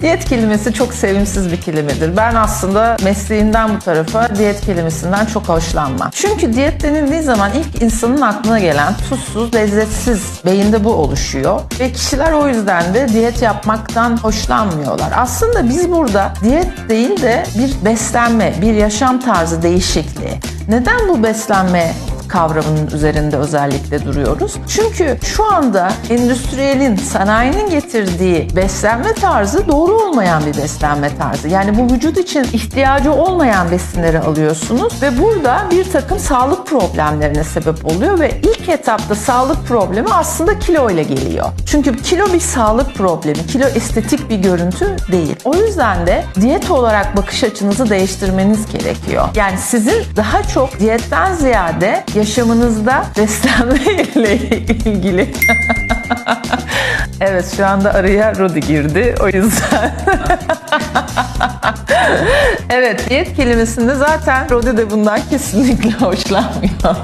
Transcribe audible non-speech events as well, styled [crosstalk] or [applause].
Diyet kelimesi çok sevimsiz bir kelimedir. Ben aslında mesleğimden bu tarafa diyet kelimesinden çok hoşlanmam. Çünkü diyet denildiği zaman ilk insanın aklına gelen tuzsuz, lezzetsiz beyinde bu oluşuyor. Ve kişiler o yüzden de diyet yapmaktan hoşlanmıyorlar. Aslında biz burada diyet değil de bir beslenme, bir yaşam tarzı değişikliği. Neden bu beslenme kavramının üzerinde özellikle duruyoruz. Çünkü şu anda endüstriyelin, sanayinin getirdiği beslenme tarzı doğru olmayan bir beslenme tarzı. Yani bu vücut için ihtiyacı olmayan besinleri alıyorsunuz ve burada bir takım sağlık problemlerine sebep oluyor ve ilk etapta sağlık problemi aslında kilo ile geliyor. Çünkü kilo bir sağlık problemi, kilo estetik bir görüntü değil. O yüzden de diyet olarak bakış açınızı değiştirmeniz gerekiyor. Yani sizin daha çok diyetten ziyade yaşamınızda [laughs] beslenme ile ilgili [laughs] Evet şu anda araya Rodi girdi o yüzden. [laughs] evet diyet kelimesinde zaten Rodi de bundan kesinlikle hoşlanmıyor.